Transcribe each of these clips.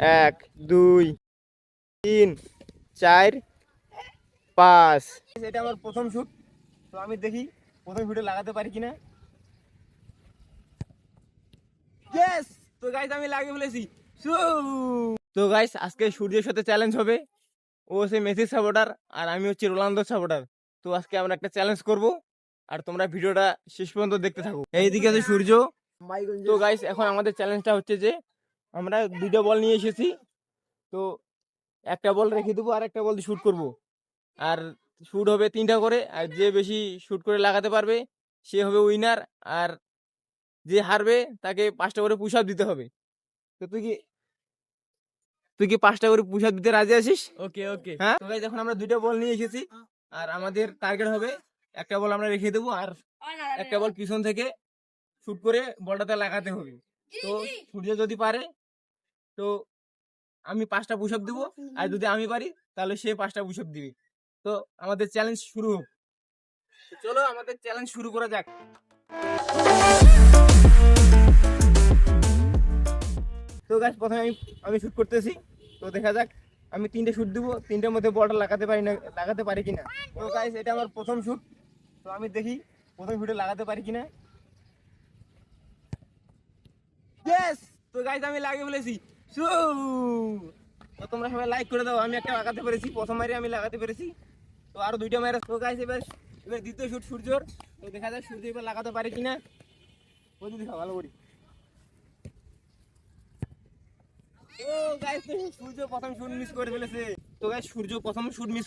এক, দুই, তিন, চার, পাঁচ। এটা আমার প্রথম শুট তো আমি দেখি প্রথম ভিডিও লাগাতে পারি কিনা। ইয়েস তো গাইস আমি লাগিয়ে ফেলেছি। তো গাইস আজকে সূর্যের সাথে চ্যালেঞ্জ হবে। ও হচ্ছে মেসির সাপোর্টার আর আমি হচ্ছে রোনালদোর সাপোর্টার তো আজকে আমরা একটা চ্যালেঞ্জ করব আর তোমরা ভিডিওটা শেষ পর্যন্ত দেখতে থাকো। এইদিকে আছে সূর্য। তো গাইস এখন আমাদের চ্যালেঞ্জটা হচ্ছে যে আমরা দুটো বল নিয়ে এসেছি। তো একটা বল রেখে দেবো আর একটা বল দিয়ে শুট করব। আর শুট হবে তিনটা করে। আর যে বেশি শুট করে লাগাতে পারবে সে হবে উইনার আর যে হারবে তাকে পাঁচটা করে পুশ দিতে হবে। তো তুই কি তুই কি পাঁচটা করে পুশ দিতে রাজি আছিস? ওকে ওকে হ্যাঁ? তো এখন আমরা দুইটা বল নিয়ে এসেছি। আর আমাদের টার্গেট হবে একটা বল আমরা রেখে দেবো আর একটা বল পিছন থেকে শুট করে বলটাতে লাগাতে হবে। তো সূর্য যদি পারে তো আমি পাঁচটা পুশ আপ দেবো। আর যদি আমি পারি তাহলে সে পাঁচটা পুশ আপ দিবে। তো আমাদের চ্যালেঞ্জ শুরু হোক। চলো আমাদের চ্যালেঞ্জ শুরু করা যাক। তো গাছ প্রথমে আমি আমি শ্যুট করতেছি। তো দেখা যাক আমি তিনটে শ্যুট দেবো। তিনটের মধ্যে বলটা লাগাতে পারি না লাগাতে পারি কিনা। তো গাইস এটা আমার প্রথম শ্যুট তো আমি দেখি প্রথম শুটে লাগাতে পারি কিনা। ইয়েস তো গাইস আমি লাগিয়ে ফেলেছি! তোমরা সবাই লাইক করে দাও, আমি একটা লাগাতে পেরেছি প্রথম মারে আমি লাগাতে পেরেছি। তো আরও দুইটা মারে তো গাইস এবার এবার দ্বিতীয় শুট সূর্যর। তো দেখা যাক সূর্য এবার লাগাতে পারে কিনা। ওই দিদি ভালো করি। ও সূর্য প্রথম শুট মিস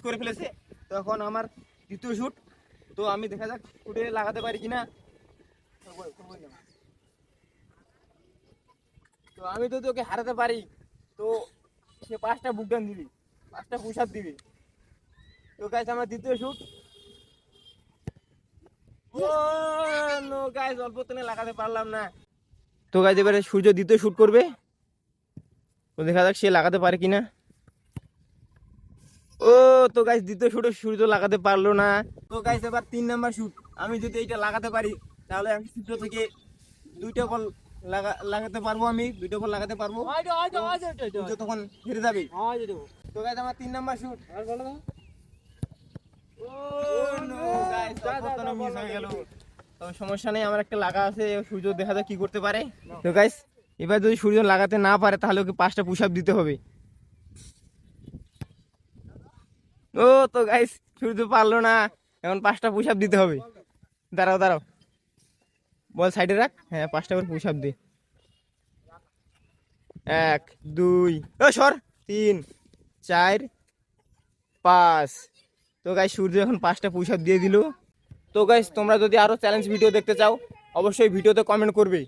করে ফেলেছে। তো তখন আমার দ্বিতীয় শুট তো আমি দেখা যাক শুটে লাগাতে পারি কিনা। তো আমি তো তোকে হারাতে পারি, তো সে পাঁচটা বুকডান দিবি, পাঁচটা পুষার দিবি। তো গাইস আমার দ্বিতীয় শুট ও গাইস অল্প লাগাতে পারলাম না। তো গাইস এবারে সূর্য দ্বিতীয় শুট করবে। তো দেখা যাক সে লাগাতে পারে কিনা। ও, তো গাইস দ্বিতীয় শুটে সূর্য লাগাতে পারল না। তো গাইস এবার তিন নাম্বার শুট আমি যদি এইটা লাগাতে পারি, তাহলে আমি সূর্য থেকে দুইটা বল লাগাতে পারব আমি দুইটা বল লাগাতে পারব। তখন হেরে যাবে। তো গাইস আমার তিন নাম্বার শুট সমস্যা নেই আমার একটা লাগা আছে সূর্য দেখা যাক কি করতে পারে। তো গাইস এবার যদি সূর্য লাগাতে না পারে তাহলে ওকে পাঁচটা আপ দিতে হবে। ও তো গাইস সূর্য পারল না এখন পাঁচটা পুশ দিতে হবে। দাঁড়াও দাঁড়াও। বল, সাইডে রাখ। হ্যাঁ পাঁচটা করে পুষ দে। এক, দুই ও সর। তিন, চার, পাঁচ। তো গাই সূর্য এখন পাঁচটা পুষ দিয়ে দিল। তো গাইস তোমরা যদি আরও চ্যালেঞ্জ ভিডিও দেখতে চাও, অবশ্যই ভিডিওতে কমেন্ট করবে।